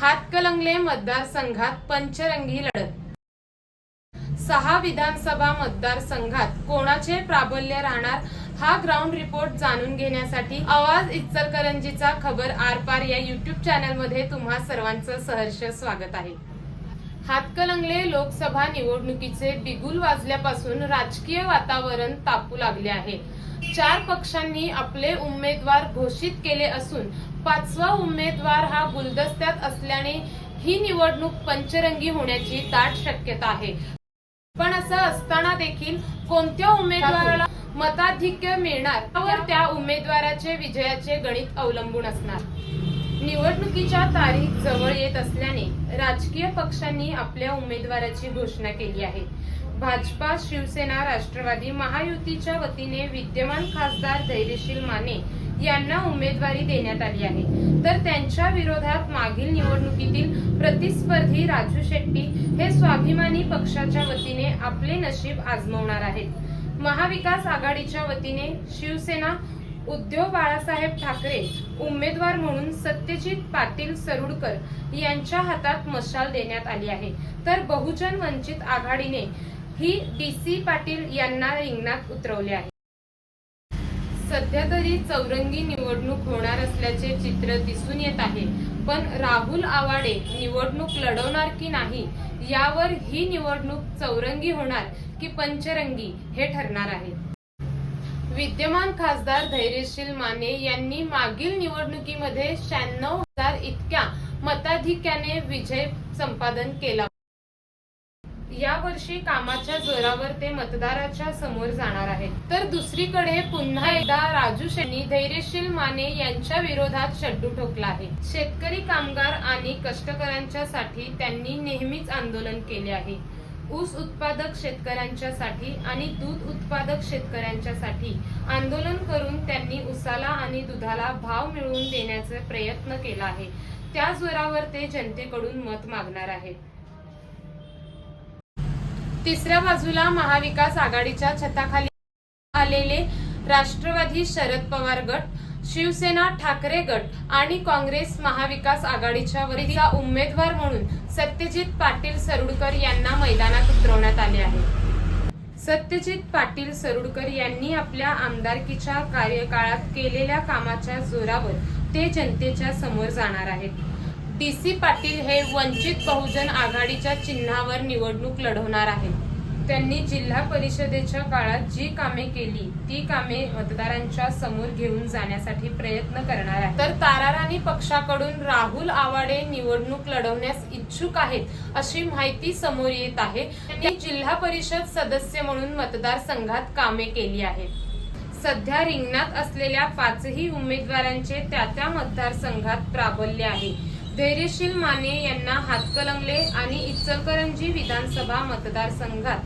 हातकलंगले मतदारसंघात पंचरंगी लढत. सहा विधानसभा मतदारसंघात कोणाचे प्राबल्य राहणार हा ग्राउंड रिपोर्ट जाणून घेण्यासाठी आवाज इचलकरंजीचा खबर आरपार या युट्यूब चॅनलमध्ये तुम्हा सर्वांचं सहर्ष स्वागत आहे. हातकलंगले लोकसभा निवडणुकीचे बिगुल वाजल्यापासून राजकीय वातावरण तापू लागले आहे. चार पक्षांनी आपले उमेदवार घोषित केले असून पाचवा उमेदवार हा गुलदस्त्यात असल्याने ही निवडणूक पंचरंगी होण्याची दाट शक्यता आहे. पण असं असताना देखील कोणत्या उमेदवाराला मताधिक्य मिळणार त्यावर त्या उमेदवाराचे विजयाचे गणित अवलंबून असणार. निवडणुकीच्या तारीख जवळ येत असल्याने राजकीय पक्षांनी आपल्या उमेदवाराची घोषणा केली आहे. भाजपा शिवसेना राष्ट्रवादी महायुतीच्या वतीने विद्यमान खासदार धैर्यशील माने यांना उमेदवारी देण्यात आली आहे. तर त्यांच्या विरोधात मागील निवडणुकीतील प्रतिस्पर्धी राजू शेट्टी हे स्वाभिमानी पक्षाच्या वतीने आपले नशीब आजमवणार आहेत. महाविकास आघाडीच्या वतीने शिवसेना उद्धव बाळासाहेब ठाकरे उमेदवार म्हणून सत्यजित पाटील सरुडकर यांच्या हातात मशाल देण्यात आली आहे. तर बहुजन वंचित आघाडीने ही डी सी पाटील यांना रिंगणात उतरवले आहे. सध्या तरी चौरंगी निवडणूक होणार असल्याचे चित्र दिसून येत आहे. पण राहुल आवाडे निवडणूक लढवणार की नाही यावर ही निवडणूक चौरंगी होणार की पंचरंगी हे ठरणार आहे. विद्यमान खासदार धैर्यशील माने यांनी मागील निवडणुकीमध्ये शहाण्णव हजार इतक्या मताधिक्याने विजय संपादन केला. यावर्षी कामाच्या जोरावर ते मतदाराच्या समोर जाणार आहेत. तर दुसरीकडे पुन्हा एकदा राजू शेट्टी धैर्यशील माने यांच्या विरोधात शड्डू ठोकला आहे. शेतकरी कामगार आणि कष्टकऱ्यांच्या साठी त्यांनी नेहमीच आंदोलन केले आहे. ऊस उत्पादक शेतकऱ्यांच्यासाठी आणि दूध उत्पादक शेतकऱ्यांच्यासाठी आंदोलन करून त्यांनी उसाला आणि दुधाला भाव मिळवून देण्याचा प्रयत्न केला आहे. त्या जोरावर ते जनतेकडून मत मागणार आहेत. तिसऱ्या बाजूला महाविकास आघाडीच्या छताखाली आलेले राष्ट्रवादी शरद पवार गट शिवसेना ठाकरे गट आणि काँग्रेस महाविकास आघाडीच्या वरीचा उमेदवार म्हणून सत्यजित पाटील सरुडकर यांना मैदानात उतरवण्यात आले आहे. सत्यजित पाटील सरुडकर यांनी आपल्या आमदारकीच्या कार्यकाळात केलेल्या कामाच्या जोरावर ते जनतेच्या समोर जाणार आहेत. डीसी पाटील हे वंचित बहुजन आघाडीच्या चिन्हावर निवडणूक लढवणार आहेत. त्यांनी जिल्हा परिषदेच्या काळात जी कामे केली ती कामे मतदारांच्या समोर घेऊन जाण्यासाठी प्रयत्न करणार आहेत. तर ताराराणी पक्षाकडून राहुल आवाडे निवडणूक लढवण्यास इच्छुक आहेत अशी माहिती समोर येत आहे. त्यांनी जिल्हा परिषद सदस्य म्हणून मतदारसंघात कामे केली आहेत. सध्या रिंगणात असलेल्या पाचही उमेदवारांचे त्या त्या मतदारसंघात प्राबल्य आहे. धैर्यशील माने यांना हातकलंगले आणि इचलकरंजी विधानसभा मतदारसंघात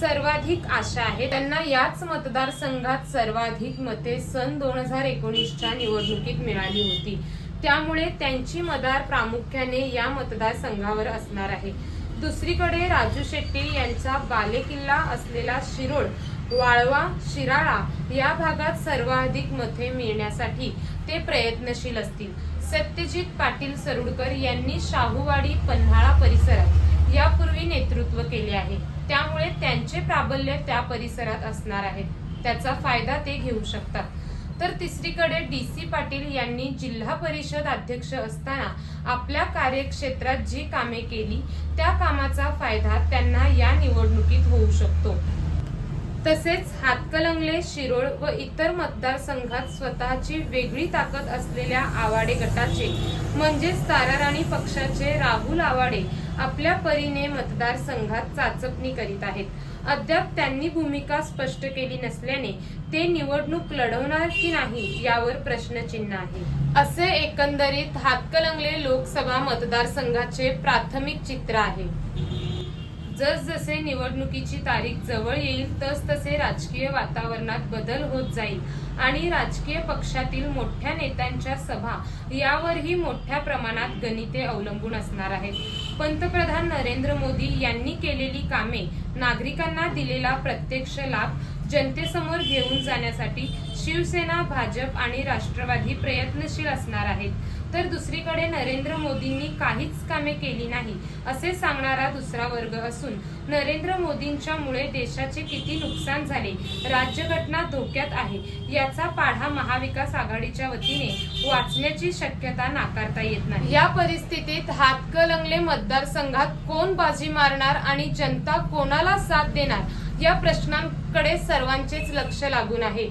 सर्वाधिक आशा आहे. त्यांना याच मतदारसंघात सर्वाधिक मते सन दोन हजार एकोणीसच्या निवडणुकीत मिळाली होती. त्यामुळे त्यांची मदार प्रामुख्याने या मतदारसंघावर असणार आहे. दुसरीकडे राजू शेट्टी यांचा बालेकिल्ला असलेला शिरोळ वाळवा शिराळा या भागात सर्वाधिक मते मिळण्यासाठी ते प्रयत्नशील असतील. सत्यजित पाटील सरुडकर यांनी शाहूवाडी पन्हाळा परिसरात यापूर्वी नेतृत्व केले आहे. त्यामुळे त्यांचे प्राबल्य त्या परिसरात असणार आहे त्याचा फायदा ते घेऊ शकतात. तर तिसरीकडे डी सी पाटील यांनी जिल्हा परिषद अध्यक्ष असताना आपल्या कार्यक्षेत्रात जी कामे केली त्या कामाचा फायदा त्यांना या निवडणुकीत होऊ शकतो. तसेच हातकलंगले शिरोळ व इतर मतदारसंघात स्वतःची वेगळी ताकद असलेल्या आवाडे गटाचे म्हणजेच ताराराणी पक्षाचे राहुल आवाडे आपल्या परीने मतदारसंघात चाचपणी करीत आहेत. अद्याप त्यांनी भूमिका स्पष्ट केली नसल्याने ते निवडणूक लढवणार की नाही यावर प्रश्नचिन्ह आहे. असे एकंदरीत हातकलंगले लोकसभा मतदारसंघाचे प्राथमिक चित्र आहे. जसजसे निवडणुकीची तारीख जवळ येईल तसतसे राजकीय वातावरणात बदल होत जाईल. आणि राजकीय पक्षातील मोठ्या नेत्यांच्या सभा यावरही मोठ्या प्रमाणात गणिते अवलंबून असणार आहेत. पंतप्रधान नरेंद्र मोदी यांनी केलेली कामे नागरिकांना दिलेला प्रत्यक्ष लाभ जनतेसमोर घेऊन जाण्यासाठी शिवसेना भाजप आणि राष्ट्रवादी प्रयत्नशील असणार आहेत. तर दुसरीकडे नरेंद्र मोदींनी काहीच कामे केली नाही असे सांगणारा दुसरा वर्ग असून नरेंद्र मोदींच्यामुळे देशाचे किती नुकसान झाले राज्यघटना धोक्यात आहे याचा पाढा महाविकास आघाडीच्या वतीने वाचण्याची शक्यता नाकारता येत नाही. या परिस्थितीत हातकलंगले मतदारसंघात कोण बाजी मारणार आणि जनता कोणाला साथ देणार या प्रश्नांकडे सर्वांचेच लक्ष लागून आहे.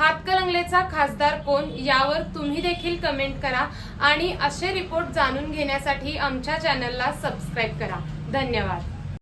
हातकलंगलेचा खासदार कोण यावर तुम्ही देखील कमेंट करा आणि असे रिपोर्ट जाणून घेण्यासाठी आमच्या चॅनलला सबस्क्राईब करा. धन्यवाद.